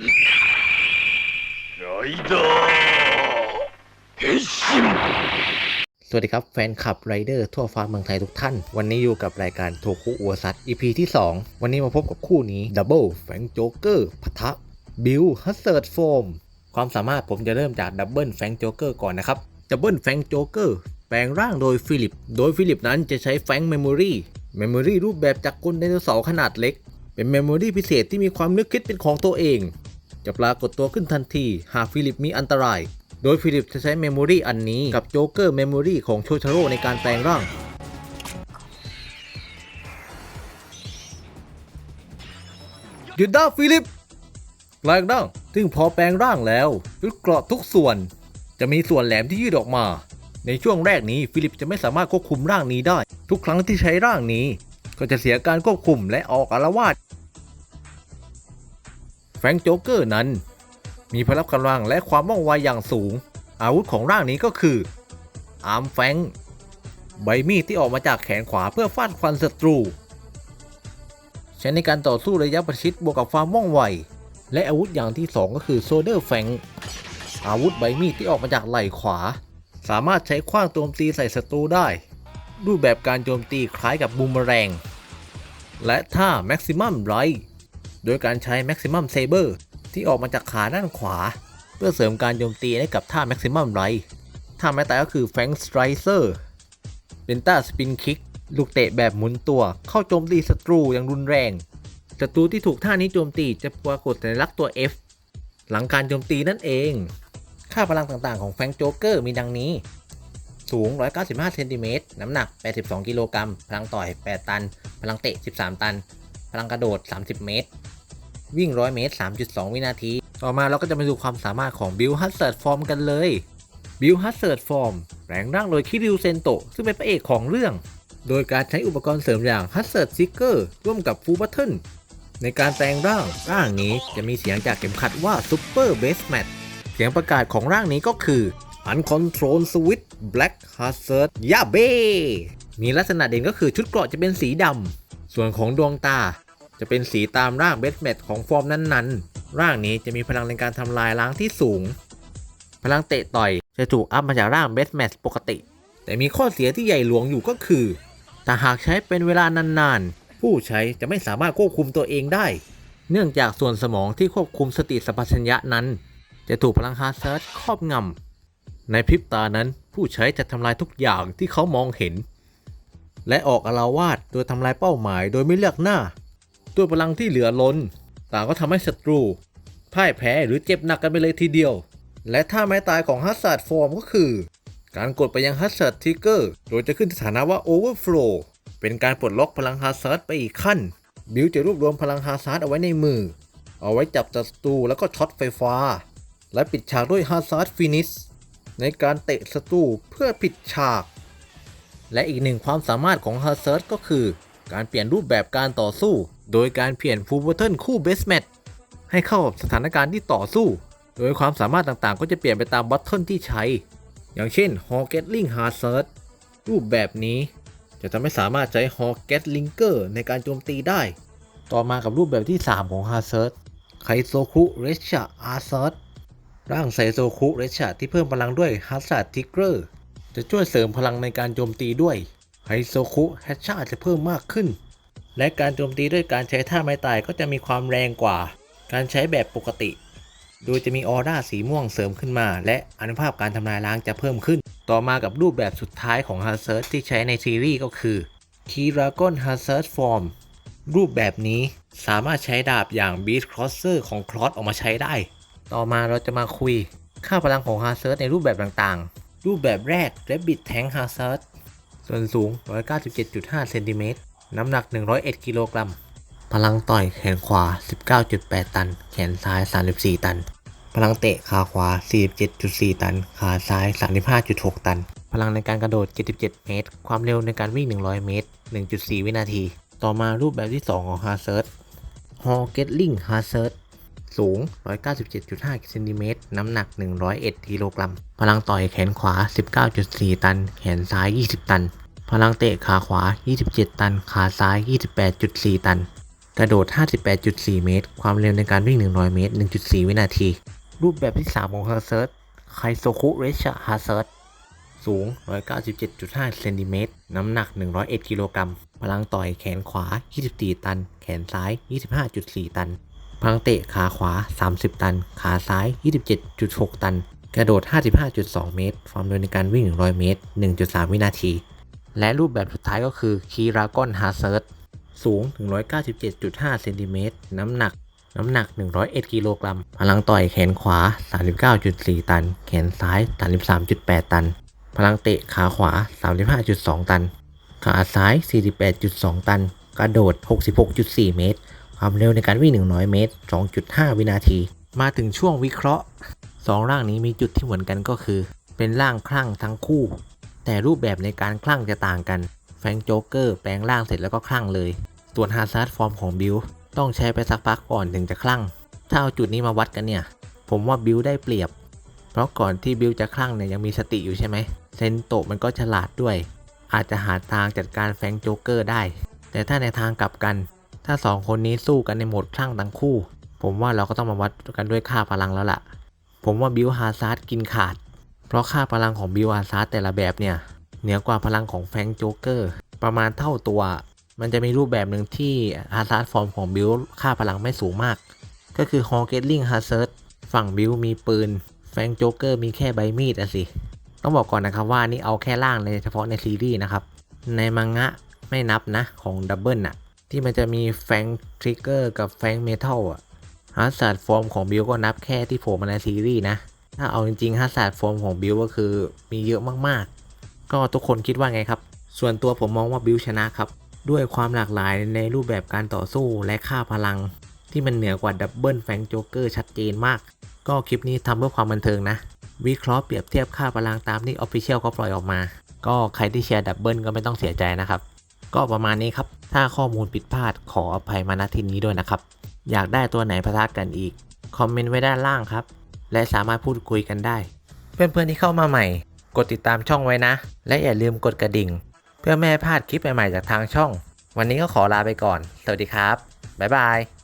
ライダー変身 สวัสดีครับแฟนคลับไรเดอร์ทั่วฟ้าเมืองไทยทุกท่าน วันนี้อยู่กับรายการโทคุอัวซัต EP ที่ 2 วันนี้มาพบกับคู่นี้ดับเบิลแฟงโจ๊กเกอร์พะทะบิลฮัสเซิร์ดโฟมความสามารถผมจะเริ่มจากดับเบิลแฟงโจ๊กเกอร์ก่อนนะครับดับเบิลแฟงโจ๊กเกอร์แปลงร่างโดยฟิลิป โดยฟิลิปนั้นจะใช้แฟงเมมโมรีเมมโมรีรูปแบบจากกลไดโนเสาร์ขนาดเล็ก เป็นเมมโมรีพิเศษที่มีความนึกคิดเป็นของตัวเอง จะปรากฏตัวขึ้นทันทีหากฟิลิปมีอันตราย โดยฟิลิปจะใช้เมมโมรีอันนี้กับโจ๊กเกอร์เมมโมรีของโชชาโร่ในการแปลงร่างหยุดด้ฟิลิปแปลงร่างซึ่งพอแปลงร่างแล้วชุดเกราะทุกส่วน จะมีส่วนแหลมที่ยืดออกมา ในช่วงแรกนี้ฟิลิปจะไม่สามารถควบคุมร่างนี้ได้ ทุกครั้งที่ใช้ร่างนี้ ก็จะเสียการควบคุมและออกอารวาส แฟรงโจ๊กเกอร์นั้น มีพละกำลังและความว่องไวอย่างสูง อาวุธของร่างนี้ก็คือ อาร์มแฟงใบมีดที่ออกมาจากแขนขวาเพื่อฟาดควันศัตรู ใช้ในการต่อสู้ระยะประชิดบวกกับความว่องไว และอาวุธอย่างที่ 2 ก็คือโซเดอร์แฟงอาวุธใบมีดที่ออกมาจากไหล่ขวา สามารถใช้ขว้างโจมตีใส่ศัตรูได้ รูปแบบการโจมตีคล้ายกับบูมเมอแรงและท่า Maximum Right โดยการใช้ Maximum Saber ที่ออกมาจากขาด้านขวา เพื่อเสริมการโจมตีให้กับท่า Maximum Right ท่าไม้ตายก็คือ Fang Stricer เป็นท่าสปินคิกลูกเตะแบบหมุนตัวเข้าโจมตีศัตรูอย่างรุนแรงศัตรูที่ถูกท่านี้โจมตีจะปรากฏสัญลักษณ์ตัว F หลังการโจมตีนั่นเอง ค่าพลังต่างๆของแฟงโจ๊กเกอร์มีดังนี้ สูง 195 เซนติเมตร น้ำหนัก 82 กิโลกรัม พลังต่อย 8 ตัน พลังเตะ 13 ตัน พลังกระโดด 30 เมตร วิ่ง 100 เมตร 3.2 วินาที ต่อมาเราก็จะมาดูความสามารถของบิลฮัสเซิร์ดฟอร์มกันเลยบิลฮัสเซิร์ดฟอร์มแปลงร่างโดยคิริวเซนโตะซึ่งเป็นพระเอกของเรื่อง โดยการใช้อุปกรณ์เสริมอย่างฮัสเซิร์ดซิกเกอร์ร่วมกับฟูบัตเทิลในการแปลงร่างร่างนี้จะมีเสียงจากเข็มขัดว่าซูเปอร์เบสแมทเสียงประกาศของร่างนี้ก็คือ Uncontrolled Switch Black Hazard ยาเบ้มีลักษณะเด่นก็คือชุดเกราะจะเป็นสีดำ ส่วนของดวงตาจะเป็นสีตามร่างเบสแมทของฟอร์มนั้นๆ ร่างนี้จะมีพลังในการทำลายล้างที่สูง พลังเตะต่อยจะถูกอัพมาจากร่างเบสแมทปกติ แต่มีข้อเสียที่ใหญ่หลวงอยู่ก็คือถ้าหากใช้เป็นเวลานานๆ ผู้ใช้จะไม่สามารถควบคุมตัวเองได้ เนื่องจากส่วนสมองที่ควบคุมสติสัมปชัญญะนั้น จะถูกพลังฮาร์เซิร์ชครอบงำในพริบตานั้นผู้ใช้จะทำลายทุกอย่างที่เขามองเห็น และออกอาละวาดโดยทำลายเป้าหมายโดยไม่เลือกหน้าตัวพลังที่เหลือล้น ต่างก็ทำให้ศัตรูพ่ายแพ้หรือเจ็บหนักกันไปเลยทีเดียว และท่าไม้ตายของฮัสซัดฟอร์มก็คือ การกดไปยังฮัสซัดทิกเกอร์ โดยจะขึ้นสถานะว่า Overflow เป็นการปลดล็อกพลังฮาร์ซัดไปอีกขั้น บิลจะรวบรวมพลังฮาร์ซัดเอาไว้ในมือ เอาไว้จับศัตรูแล้วก็ช็อตไฟฟ้า และปิดฉากด้วยฮาร์ซัดฟินิชในการเตะศัตรูเพื่อปิดฉาก และอีกหนึ่งความสามารถของฮาร์ซัดก็คือ การเปลี่ยนรูปแบบการต่อสู้ โดยการเปลี่ยนฟูลเบอร์เทิลคู่เบสแมทให้เข้ากับสถานการณ์ที่ต่อสู้ โดยความสามารถต่างๆ ก็จะเปลี่ยนไปตามบัตเทิลที่ใช้ อย่างเช่น h o g e t l i n g h a r s e r รูปแบบนี้ จะทำให้สามารถใช้ h o g e t l i n k e r ในการโจมตีได้ ต่อมากับรูปแบบที่ 3 ของ h a r s e r ไคโซคุเรชาอาร์เซอร์ร่างไซโซคุเรชาที่เพิ่มพลังด้วยฮัสซัดทิกเกอร์ จะช่วยเสริมพลังในการโจมตีด้วยไฮโซคุแฮชชาจะเพิ่มมากขึ้น และการโจมตีด้วยการใช้ท่าไม้ตายก็จะมีความแรงกว่า การใช้แบบปกติ โดยจะมีออร่าสีม่วงเสริมขึ้นมา และอนุภาพการทำลายล้างจะเพิ่มขึ้น ต่อมากับรูปแบบสุดท้ายของ h a z a r d ที่ใช้ในซีรีส์ก็คือ k i r a g o n h a z a r d Form รูปแบบนี้สามารถใช้ดาบอย่าง Beast Crosser ของคลอสออกมาใช้ได้ ต่อมาเราจะมาคุยค่าพลังของ h a z a r d ในรูปแบบต่างๆ รูปแบบแรก Rabbit Tank h a z a r d ส่วนสูง 197.5 เซนติเมตร น้ำหนัก 101 กิโลกรัม พลังต่อยแขนขวา 19.8 ตัน แขนซ้าย 34 ตัน พลังเตะขาขวา 47.4 ตัน ขาซ้าย 35.6 ตัน พลังในการกระโดด 77 เมตร ความเร็วในการวิ่ง 100 เมตร 1.4 วินาที ต่อมารูปแบบที่ 2 ของ h a r s e r ฮอ g e t l i n g h a r s e r สูง 197.5เซนติเมตร น้ำหนัก 101กิโลกรัม พลังต่อยแขนขวา 19.4 ตัน แขนซ้าย 20 ตัน พลังเตะขาขวา 27 ตัน ขาซ้าย 28.4 ตัน กระโดด 58.4 เมตร ความเร็วในการวิ่ง 100 เมตร 1.4 วินาที รูปแบบที่ 3 ของฮาเซิร์ตไคโซคุเรชฮาเซิร์ตสูง 197.5เซนติเมตร น้ำหนัก 101กิโลกรัม พลังต่อยแขนขวา 24 ตัน แขนซ้าย 25.4 ตัน พลังเตะขาขวา 30 ตัน ขาซ้าย 27.6 ตัน กระโดด 55.2 เมตร ความเร็วในการวิ่ง 100 เมตร 1.3 วินาที และรูปแบบสุดท้ายก็คือคีรากอนฮาเซิร์ตสูงถึง 197.5 เซนติเมตร น้ำหนัก น้ำหนัก 101 กิโลกรัม พลังต่อยแขนขวา 39.4 ตัน แขนซ้าย 33.8 ตัน พลังเตะขาขวา 35.2 ตัน ขาซ้าย 48.2 ตัน กระโดด 66.4 เมตร ความเร็วในการวิ่ง 100 เมตร 2.5 วินาที มาถึงช่วงวิเคราะห์สองร่างนี้มีจุดที่เหมือนกันก็คือ เป็นร่างคลั่งทั้งคู่ แต่รูปแบบในการคลั่งจะต่างกัน แฟงโจ๊กเกอร์แปลงร่างเสร็จแล้วก็คลั่งเลย ส่วนฮาร์ซาร์ดฟอร์มของบิลต้องใช้ไปสักพักก่อนถึงจะคลั่ง ถ้าเอาจุดนี้มาวัดกันเนี่ย ผมว่าบิลได้เปรียบ เพราะก่อนที่บิลจะคลั่งเนี่ยยังมีสติอยู่ใช่ไหม เซนโตะมันก็ฉลาดด้วย อาจจะหาทางจัดการแฟงโจ๊กเกอร์ได้ แต่ถ้าในทางกลับกัน ถ้าสองคนนี้สู้กันในโหมดคลั่งทั้งคู่ ผมว่าเราก็ต้องมาวัดกันด้วยค่าพลังแล้วล่ะ ผมว่าบิลฮาซาร์ดกินขาด เพราะค่าพลังของบิลฮาซาร์ดแต่ละแบบเนี่ยเหนือกว่าพลังของแฟงโจ๊กเกอร์ประมาณเท่าตัว มันจะมีรูปแบบหนึ่งที่ฮาซาร์ดฟอร์มของบิลค่าพลังไม่สูงมาก ก็คือฮอเกตลิงฮาเซิร์ดฝั่งบิลมีปืน แฟงโจ๊กเกอร์มีแค่ใบมีดอะสิ ต้องบอกก่อนนะครับว่านี่เอาแค่ล่างในเฉพาะในซีรีส์นะครับ ในมังงะไม่นับนะของดับเบิลน่ะ ที่มันจะมีแฟงทริกเกอร์กับแฟงเมทัลอะฮาร์ดฟอร์มของบิลก็นับแค่ที่โผล่มาในซีรีส์นะ ถ้าเอาจริงๆฮาร์ดฟอร์มของบิลก็คือมีเยอะมากๆ ก็ทุกคนคิดว่าไงครับ ส่วนตัวผมมองว่าบิลชนะครับ ด้วยความหลากหลายในรูปแบบการต่อสู้และค่าพลัง ที่มันเหนือกว่าดับเบิลแฟงโจ๊กเกอร์ชัดเจนมาก ก็คลิปนี้ทำเพื่อความบันเทิงนะ วิเคราะห์เปรียบเทียบค่าพลังตามที่ Official เขาปล่อยออกมา ก็ใครที่แชร์ดับเบิลก็ไม่ต้องเสียใจนะครับ ก็ประมาณนี้ครับ ถ้าข้อมูลผิดพลาดขออภัยมาณที่นี้ด้วยนะครับ อยากได้ตัวไหนพะทะกันอีก คอมเมนต์ไว้ด้านล่างครับ และสามารถพูดคุยกันได้ เพื่อนๆที่เข้ามาใหม่ กดติดตามช่องไว้นะ และอย่าลืมกดกระดิ่ง เพื่อไม่ให้พลาดคลิปใหม่ๆจากทางช่อง วันนี้ก็ขอลาไปก่อน สวัสดีครับ บ๊ายบาย